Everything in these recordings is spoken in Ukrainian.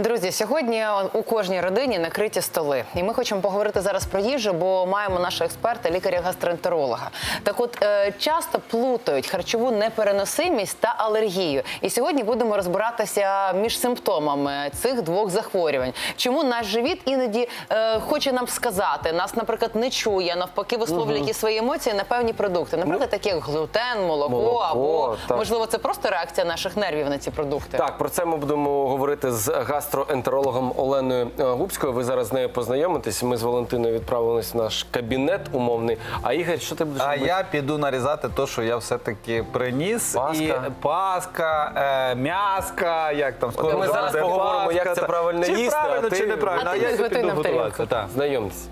Друзі, сьогодні у кожній родині накриті столи, і ми хочемо поговорити зараз про їжу, бо маємо нашого експерта, лікаря-гастроентеролога. Так, от е, часто плутають харчову непереносимість та алергію. І сьогодні будемо розбиратися між симптомами цих двох захворювань. Чому наш живіт іноді е, хоче нам сказати, нас, наприклад, не чує, навпаки, висловлює якісь свої емоції на певні продукти, наприклад, такі як глютен, молоко, Молоко, або так. можливо це просто реакція наших нервів на ці продукти. Так, про це ми будемо говорити з гастроентерологом Оленою е, Губською. Ви зараз з нею познайомитесь. Ми з Валентиною відправились в наш кабінет умовний. А Ігор, що ти будеш А робити? я піду нарізати те, що я все-таки приніс. Паска. І паска, е, м'яска, як там скоро ми зараз буде поговоримо, як це та- правильно чи їсти, а ти- чи неправильно. А ти я підготуй піду нам готуватися. так. Знайомтесь.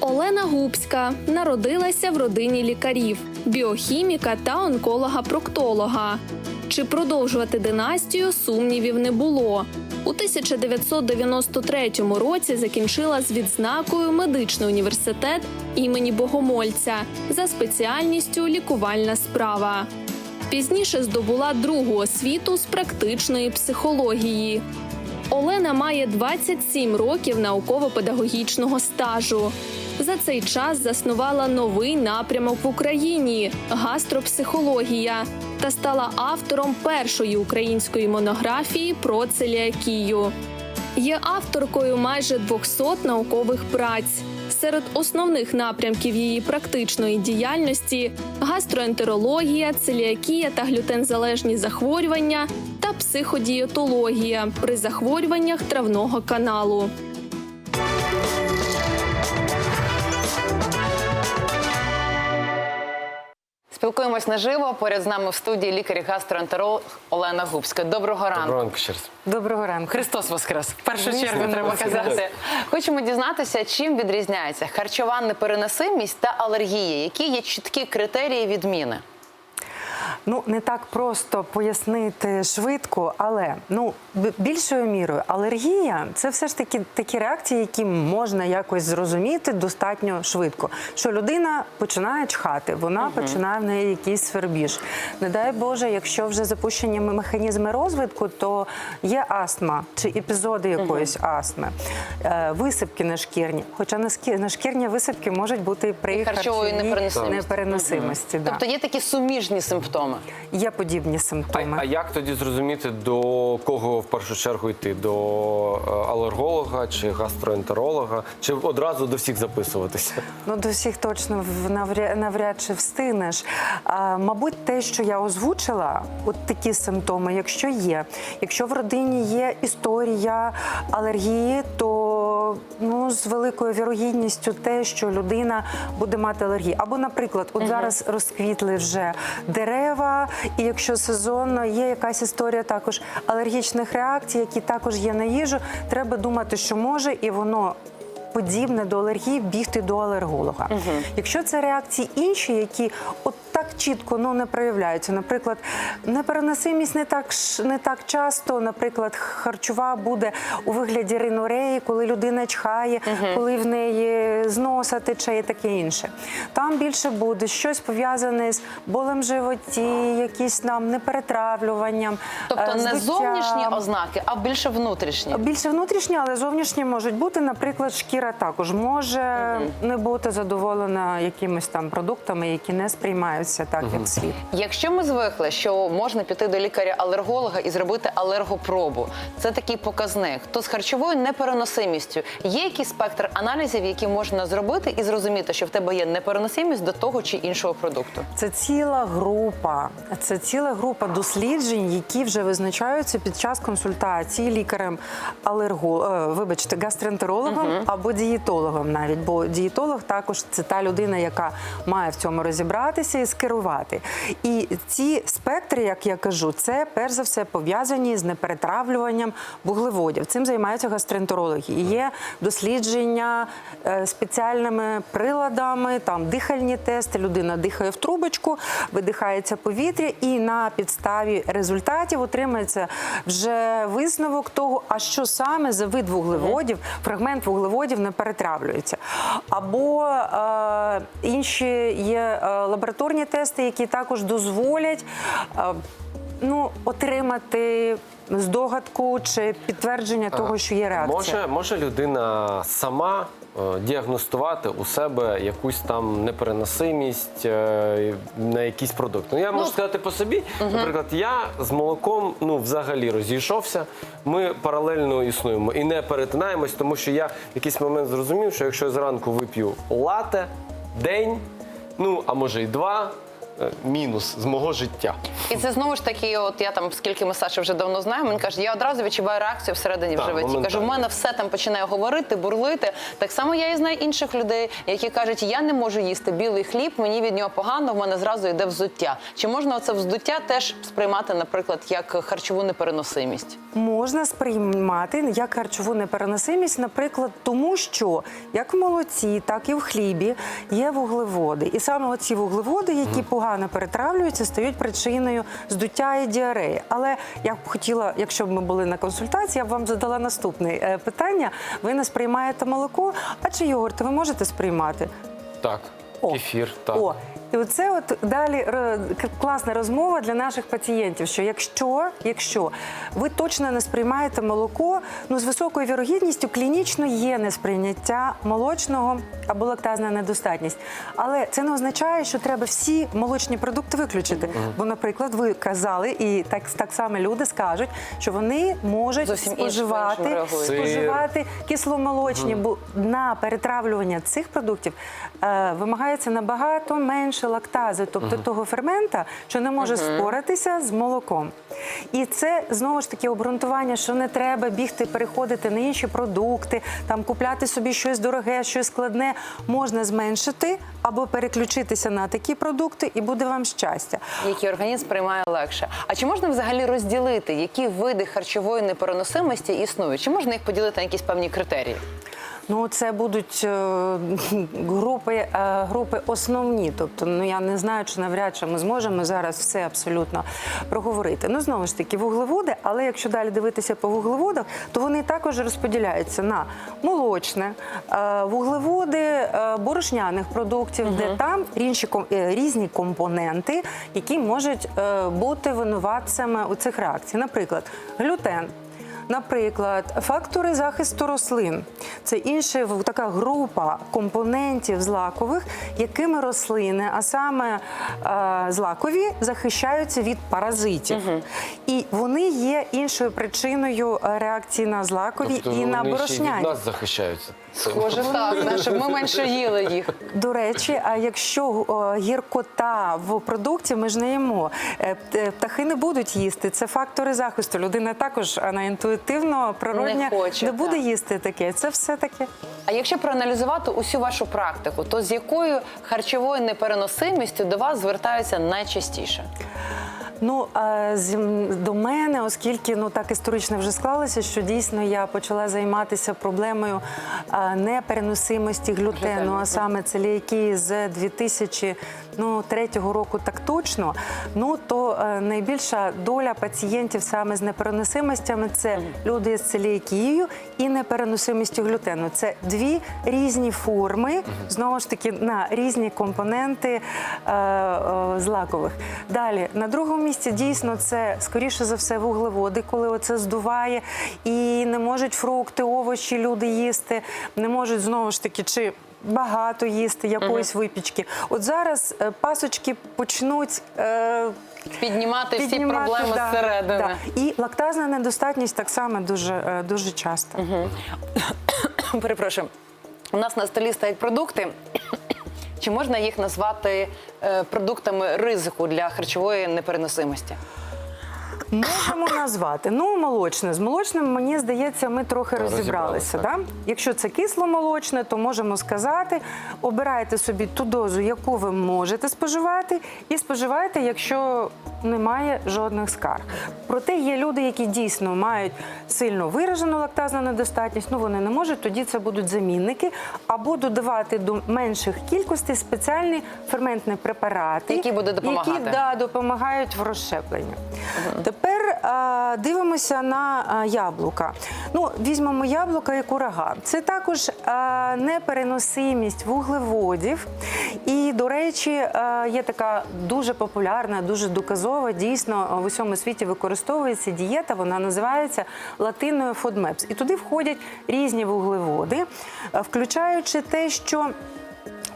Олена Губська народилася в родині лікарів, біохіміка та онколога-проктолога. Чи продовжувати династію сумнівів не було. У 1993 році закінчила з відзнакою медичний університет імені Богомольця за спеціальністю лікувальна справа. Пізніше здобула другу освіту з практичної психології. Олена має 27 років науково-педагогічного стажу. За цей час заснувала новий напрямок в Україні гастропсихологія та стала автором першої української монографії про целіакію. Є авторкою майже 200 наукових праць. Серед основних напрямків її практичної діяльності гастроентерологія, целіакія та глютензалежні захворювання та психодієтологія при захворюваннях травного каналу. Спілкуємось наживо. Поряд з нами в студії лікар-гастроентеролог Олена Губська. Доброго ранку. Доброго ранку ще раз. Доброго ранку. Христос Воскрес. В першу Звісно, чергу треба казати. Хочемо дізнатися, чим відрізняється харчова непереносимість та алергія. Які є чіткі критерії відміни? Ну не так просто пояснити швидко, але ну більшою мірою алергія це все ж таки такі реакції, які можна якось зрозуміти достатньо швидко. Що людина починає чхати, вона починає в неї якийсь свербіж. Не дай Боже, якщо вже запущені механізми розвитку, то є астма чи епізоди якоїсь астми, е, висипки на шкірні. Хоча на шкірні висипки можуть бути при І харчової харчовій непереносимості. непереносимості. да. Тобто є такі суміжні симптоми. Є подібні симптоми. а як тоді зрозуміти, до кого в першу чергу йти? До е, алерголога чи гастроентеролога? Чи одразу до всіх записуватися? Ну, до всіх точно в- навряд, навряд чи встигнеш. А, мабуть, те, що я озвучила, от такі симптоми, якщо є, якщо в родині є історія алергії, то ну, з великою вірогідністю те, що людина буде мати алергію. Або, наприклад, от зараз розквітли вже дерева, і якщо сезонно є якась історія також алергічних реакцій, які також є на їжу, треба думати, що може, і воно подібне до алергії бігти до алерголога. Якщо це реакції інші, які от так чітко ну, не проявляються, наприклад, непереносимість не так не так часто, наприклад, харчова буде у вигляді ринореї, коли людина чхає, коли в неї з носа тече і таке інше. Там більше буде щось пов'язане з болем в животі, якісь нам неперетравлюванням. Тобто е, не здуттям. зовнішні ознаки, а більше внутрішні. Більше внутрішні, але зовнішні можуть бути. Наприклад, шкіра також може не бути задоволена якимись там продуктами, які не сприймаються так, як слід. Якщо ми звикли, що можна піти до лікаря-алерголога і зробити алергопробу, це такий показник. То з харчовою непереносимістю є якийсь спектр аналізів, які можна зробити і зрозуміти, що в тебе є непереносимість до того чи іншого продукту. Це ціла група, це ціла група досліджень, які вже визначаються під час консультації лікарем алерго, е, вибачте, гастроентерологом або дієтологом навіть. Бо дієтолог також це та людина, яка має в цьому розібратися і скерувати. І ці спектри, як я кажу, це перш за все пов'язані з неперетравлюванням вуглеводів. Цим займаються гастроентерологи. І є дослідження е, спеціальними приладами, там дихальні тести. Людина дихає в трубочку, видихається повітря, і на підставі результатів отримається вже висновок того, а що саме за вид вуглеводів, фрагмент вуглеводів не перетравлюється. Або е, інші є е, лабораторні тести, які також дозволять е, ну, отримати здогадку чи підтвердження того, що є реакція. Може, може людина сама е, діагностувати у себе якусь там непереносимість е, на якийсь продукт. Ну я можу сказати по собі. Наприклад, я з молоком ну взагалі розійшовся. Ми паралельно існуємо і не перетинаємось, тому що я в якийсь момент зрозумів, що якщо я зранку вип'ю лате день, ну а може і два. Е, Мінус з мого життя. І це знову ж таки, от я там, скільки ми з Сашою вже давно знаємо, він каже, я одразу відчуваю реакцію всередині в Так, животі. Кажу, в моментально. мене все там починає говорити, бурлити. Так само я і знаю інших людей, які кажуть, я не можу їсти білий хліб, мені від нього погано, в мене зразу йде взуття. Чи можна це вздуття теж сприймати, наприклад, як харчову непереносимість? Можна сприймати як харчову непереносимість, наприклад, тому що як в молоці, так і в хлібі є вуглеводи. І саме оці вуглеводи, які погано перетравлюються, стають причиною здуття і діареї. Але я б хотіла, якщо б ми були на консультації, я б вам задала наступне е, питання. Ви не сприймаєте молоко, а чи йогурт ви можете сприймати? Так, О. кефір, так. О, і оце от далі класна розмова для наших пацієнтів. Що якщо, якщо ви точно не сприймаєте молоко, ну з високою вірогідністю клінічно є несприйняття молочного або лактазна недостатність. Але це не означає, що треба всі молочні продукти виключити. Бо, наприклад, ви казали, і так, так само люди скажуть, що вони можуть Зовсім споживати. Споживати кисломолочні, бо на перетравлювання цих продуктів е, вимагається набагато менше лактази, тобто того фермента, що не може споратися з молоком. І це знову ж таки обґрунтування, що не треба бігти, переходити на інші продукти, там купляти собі щось дороге, щось складне. Можна зменшити або переключитися на такі продукти, і буде вам щастя. Які організм приймає легше. А чи можна взагалі розділити, які види харчової непереносимості існують? Чи можна їх поділити на якісь певні критерії? Ну, це будуть е, групи, е, групи основні. Тобто, ну я не знаю, чи навряд чи ми зможемо зараз все абсолютно проговорити. Ну, знову ж таки, вуглеводи, але якщо далі дивитися по вуглеводах, то вони також розподіляються на молочне, е, вуглеводи е, борошняних продуктів, де там інші, е, різні компоненти, які можуть е, бути винуватцями у цих реакцій. Наприклад, глютен. Наприклад, фактори захисту рослин це інша така група компонентів злакових, якими рослини, а саме е, злакові, захищаються від паразитів. І вони є іншою причиною е, реакції на злакові Тобто і на вони ще від борошняні. нас захищаються. Схоже, так, щоб ми менше їли їх. До речі, а якщо о, гіркота в продукті, ми ж не їмо. Е, Птахи не будуть їсти. Це фактори захисту. Людина також вона інтуїтивно, природня Не хоче, буде так. їсти таке. Це все таке. А якщо проаналізувати усю вашу практику, то з якою харчовою непереносимістю до вас звертаються найчастіше? Ну до мене, оскільки ну так історично вже склалося, що дійсно я почала займатися проблемою непереносимості глютену, Глютену, а саме целіакії з 2003 року, так точно. Ну то е, найбільша доля пацієнтів саме з непереносимостями це люди з целіакією і непереносимістю глютену. Це дві різні форми, знову ж таки на різні компоненти е, е, злакових. Далі на другому місці дійсно це скоріше за все вуглеводи, коли оце здуває, і не можуть фрукти, овочі люди їсти, не можуть знову ж таки чи. Багато їсти якоїсь випічки. От зараз е, пасочки почнуть е, Піднімати, всі піднімати, проблеми да, зсередини. да. І лактазна недостатність так само дуже, е, дуже часто. Перепрошую. У нас на столі стоять продукти. Чи можна їх назвати е, продуктами ризику для харчової непереносимості? Можемо назвати. Ну, молочне. З молочним, мені здається, ми трохи Розібралися, так. Да? Якщо це кисломолочне, то можемо сказати, обирайте собі ту дозу, яку ви можете споживати, і споживайте, якщо немає жодних скарг. Проте є люди, які дійсно мають сильно виражену лактазну недостатність. Ну вони не можуть. Тоді це будуть замінники або додавати до менших кількостей спеціальні ферментні препарати, Які будуть допомагати. які да, допомагають в розщепленні. Тепер а, дивимося на а, яблука. Ну, візьмемо яблука і курага. Це також а, непереносимість вуглеводів. І, до речі, а, є така дуже популярна, дуже доказова. Дійсно, в усьому світі використовується дієта. Вона називається латиною FODMAPS. І туди входять різні вуглеводи, включаючи те, що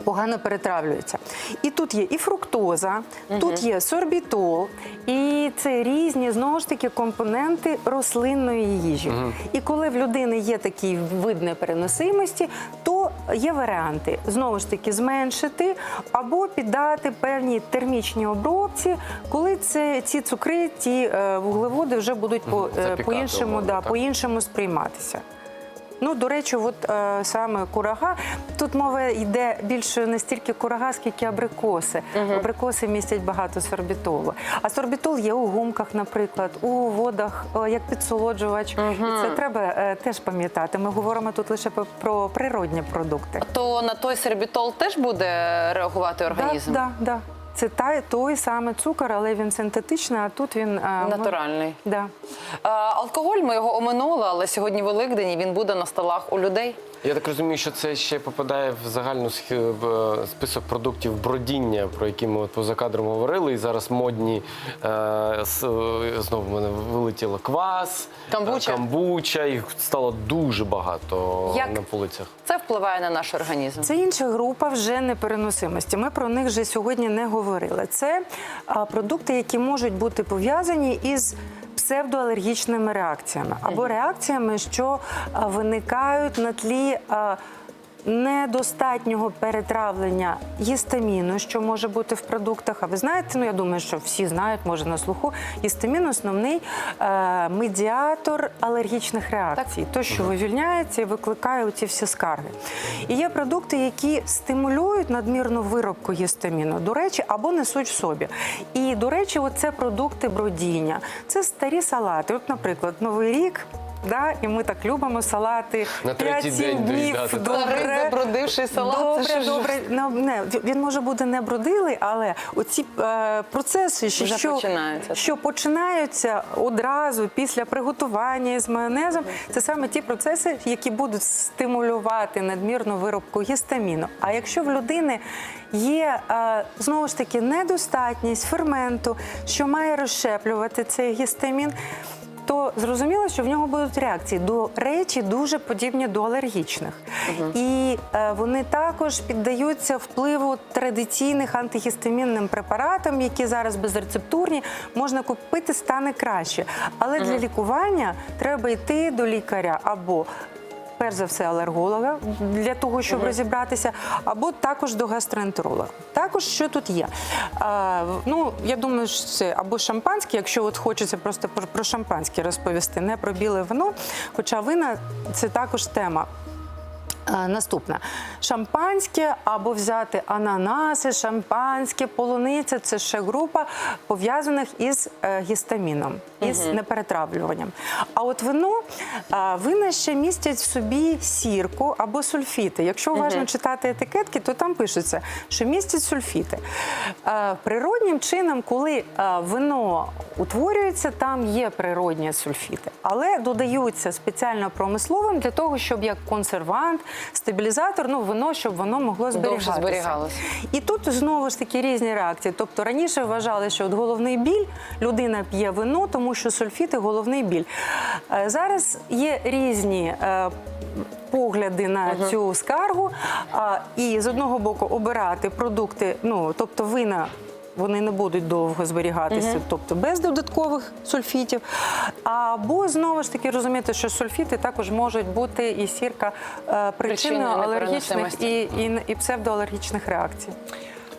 погано перетравлюється. І тут є і фруктоза, тут є сорбітол, і це різні знову ж таки компоненти рослинної їжі. І коли в людини є такий вид непереносимості, то є варіанти знову ж таки зменшити або піддати певній термічній обробці, коли це ці цукри, ті е, вуглеводи вже будуть по, е, по-іншому, да, по-іншому сприйматися. Ну, до речі, от е, саме курага. Тут мова йде більше не стільки курага, скільки абрикоси. Абрикоси містять багато сорбітолу. А сорбітол є у гумках, наприклад, у водах е, як підсолоджувач. І це треба е, теж пам'ятати. Ми говоримо тут лише про- про природні продукти. То на той сербітол теж буде реагувати організм? Да, да, да. Це та, той самий цукор, але він синтетичний, а тут він е, ми- Натуральний. Да. Е, Алкоголь ми його оминули, але сьогодні Великдень і він буде на столах у людей. Я так розумію, що це ще попадає в загальну е, список продуктів бродіння, про які ми от поза кадром говорили. І зараз модні е, е, знову в мене вилетіло квас, Камбуча. е, камбуча. Їх стало дуже багато Як? на полицях. Це впливає на наш організм. Це інша група вже непереносимості. Ми про них вже сьогодні не говорили. Це продукти, які можуть бути пов'язані із псевдоалергічними реакціями або реакціями, що виникають на тлі. Недостатнього перетравлення гістаміну, що може бути в продуктах. А ви знаєте, ну я думаю, що всі знають, може на слуху. Гістамін основний е, медіатор алергічних реакцій. То, що вивільняється і викликає ці всі скарги. І є продукти, які стимулюють надмірну виробку гістаміну, до речі, або несуть в собі. І, до речі, оце продукти бродіння. Це старі салати. От, наприклад, Новий рік. Да, і ми так любимо салати На третій день днів. Добре. забродивший салат. Добре, добре. Ну, не, він може бути не бродилий, але оці е, процеси, що, Вже що, починаються. що починаються одразу після приготування з майонезом, це саме ті процеси, які будуть стимулювати надмірну виробку гістаміну. А якщо в людини є е, знову ж таки недостатність ферменту, що має розщеплювати цей гістамін. То зрозуміло, що в нього будуть реакції. До речі, дуже подібні до алергічних, і е, вони також піддаються впливу традиційних антигістамінним препаратам, які зараз безрецептурні, можна купити, стане краще. Але для лікування треба йти до лікаря або перш за все алерголога для того, щоб розібратися, або також до гастроентеролога. Також що тут є? А, ну, я думаю, що це або шампанське, якщо от хочеться просто про, про шампанське розповісти, не про біле вино, хоча вина це також тема. Е, Наступне шампанське або взяти ананаси, шампанське, полуниця це ще група пов'язаних із е, гістаміном, із неперетравлюванням. А от вино е, вина ще містять в собі сірку або сульфіти. Якщо уважно читати етикетки, то там пишеться, що містять сульфіти. Природнім чином, коли вино утворюється, там є природні сульфіти, але додаються спеціально промисловим для того, щоб як консервант, стабілізатор, ну вино, щоб воно могло зберігатися. зберігалося. І тут знову ж таки різні реакції. Тобто раніше вважали, що от головний біль людина п'є вино, тому що сульфіти головний біль. Е, Зараз є різні. е, Погляди на цю скаргу, а, і з одного боку обирати продукти, ну тобто вина. Вони не будуть довго зберігатися, тобто без додаткових сульфітів. Або знову ж таки розуміти, що сульфіти також можуть бути і сірка е, причиною Причиною алергічних і, і, і псевдоалергічних реакцій.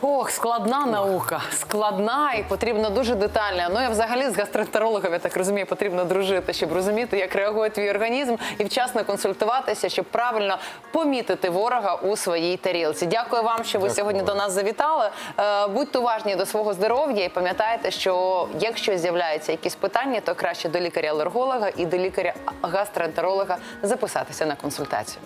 Ох, складна наука, складна і потрібно дуже детальна. Ну я взагалі з гастроентерологом, я так розумію, потрібно дружити, щоб розуміти, як реагує твій організм, і вчасно консультуватися, щоб правильно помітити ворога у своїй тарілці. Дякую вам, що ви Дякую. сьогодні до нас завітали. Е, будьте уважні до свого здоров'я і пам'ятайте, що якщо з'являються якісь питання, то краще до лікаря-алерголога і до лікаря-гастроентеролога записатися на консультацію.